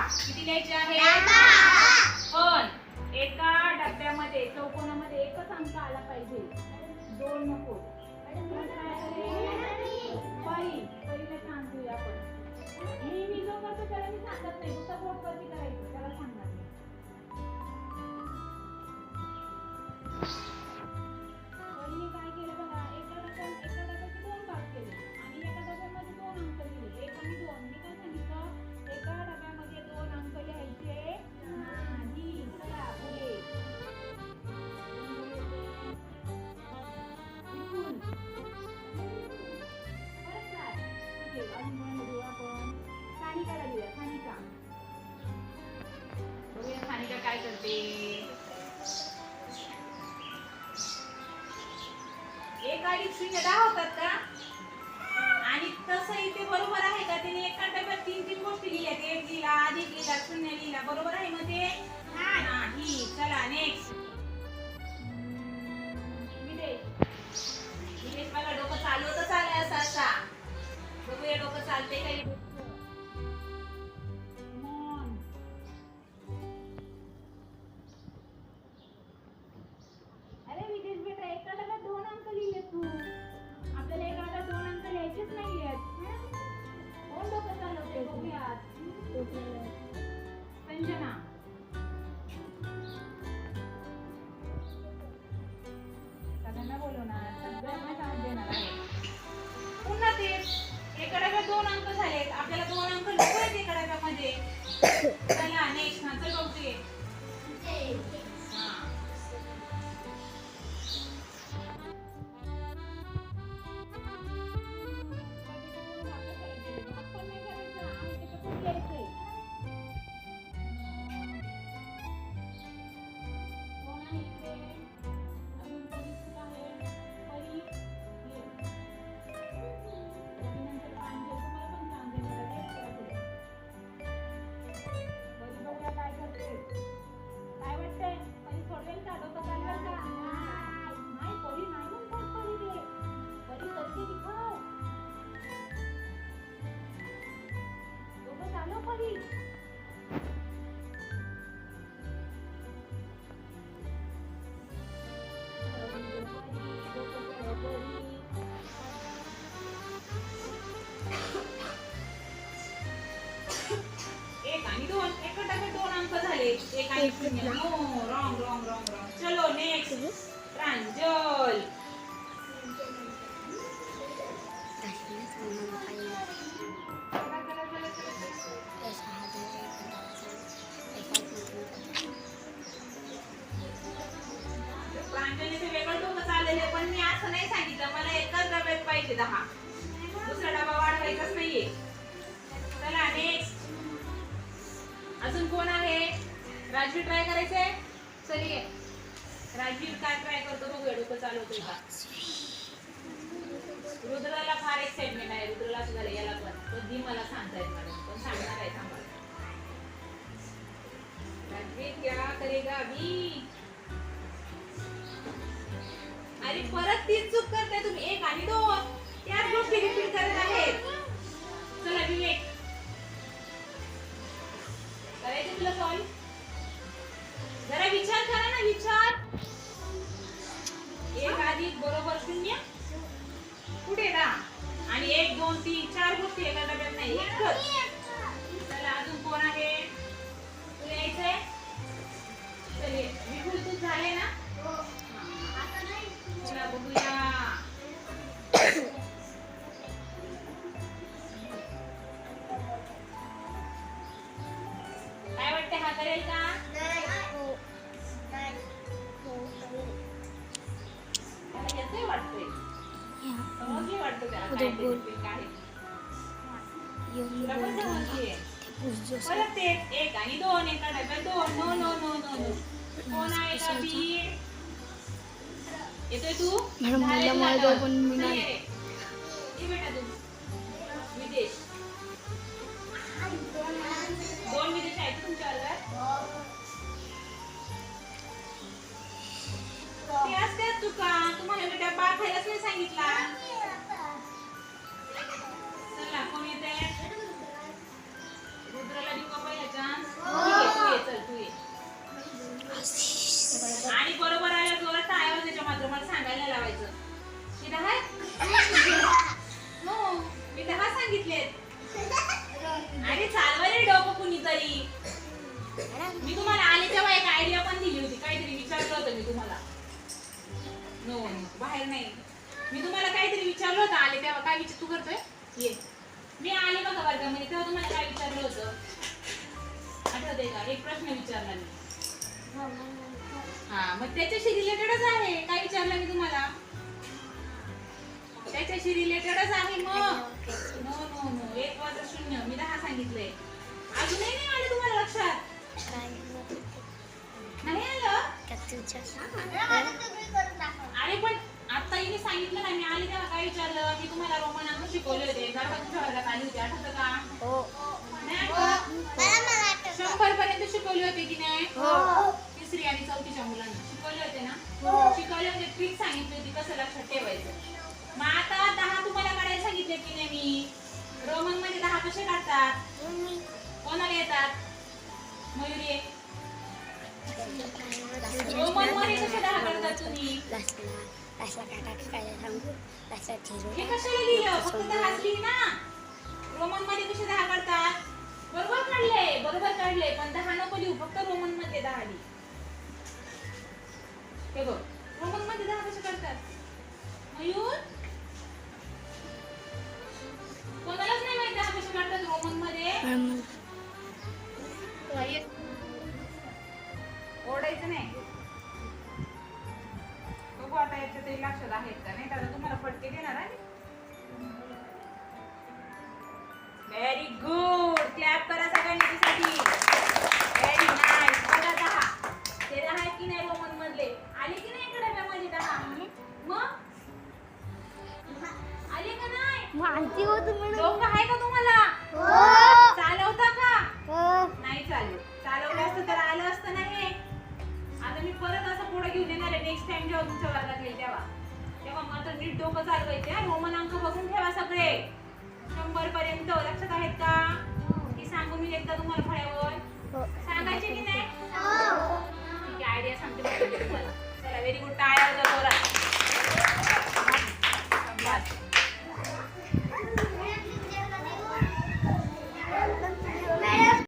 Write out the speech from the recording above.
किती लिहायचे आहे? पण एका डब्यामध्ये चौकोनामध्ये एकच अंक आला पाहिजे. दोन नको. अंक घेऊया आपण. नेहमी जो करतो त्याला मी सांगत नाही. दुसरा बोट वरती करायचं त्याला सांगणार चालते काही एक आणि शून्य no wrong wrong wrong wrong चलो नेक्स्ट प्रांजल चला, वेगळं डोकं आलेले पण मी असं नाही सांगितलं मला एकच डब्यात पाहिजे दहा राजवीर ट्राय करायचंय चलिये राजवीर काय ट्राय करतो? बघूया डोकं चालवतोय का? रुद्राला फार एक्साइटमेंट आहे. रुद्रला सुद्धा याला पण. कधी मला सांगतायत मॅडम पण सांगणार आहे थांबा. राजवीर क्या करेगा अभी? अरे परत तीच चूक करताय तुम्ही. एक आणि दोन. त्याच गोष्टी रिपीट करत आहेत. चला विवेक करायचं तुला सॉल्व विचार करा ना विचार. एक अधिक बरोबर शून्य कुठे ना आणि एक दोन तीन चार गोष्टी एका डब्यात नाही एकच. चला अजून कोण आहे? तुला यायचंय? समजली वाटतं त्याला काय मी तुम्हाला काहीतरी विचारलं होतं आले तेव्हा. काय विचार तू करतोय? ये. मी आले बघा वर्गामध्ये तेव्हा तुम्हाला काय विचारलं होतं? आठवतंय का? एक प्रश्न विचारला मी. हा मग त्याच्याशी रिलेटेडच आहे. काय विचारलं मी तुम्हाला? त्याच्याशी रिलेटेडच आहे मग. नो नो नो एक वाजता शून्य. मी दहा सांगितलंय. अजूनही नाही आले तुम्हाला लक्षात? नाही आलं? अरे पण आता हिने सांगितलं ना मी आले तेव्हा काय विचारलं? मी तुम्हाला रोमन अंक शिकवले होते? तुमच्या वर्गात आली होती. आठवतं का? नाही आठवत? शंभर पर्यंत शिकवले होते की नाही? तिसरी आणि चौथीच्या मुलांना. शिकवले होते ना? शिकवले होते ट्रिक सांगितली होती कसं लक्षात ठेवायचं. मग आता दहा तुम्हाला काढायला सांगितले की नाही मी? रोमनमध्ये दहा कसे काढतात? कोणाला येतात? मयुरी रोमनमध्ये कसे दहा काढतात तुम्ही? हे कशाला लिहिलं? फक्त दहाच लिही ना. रोमनमध्ये कसे दहा काढतात बरोबर काढले बरोबर काढले पण दहा नको लिहू फक्त रोमनमध्ये दहा लिही. हे बघ रोमनमध्ये दहा कसे काढतात मयूर? कोणालाच व्हेरी गुड क्लॅप करा सगळ्यांनी त्यासाठी व्हेरी नाईस बघा दहा. ते दहा की नाही रोमन मधले आले की नाही इकडे डब्यामध्ये दहा? मग? आले का नाही? डोकं आहे का तुम्हाला? चालवता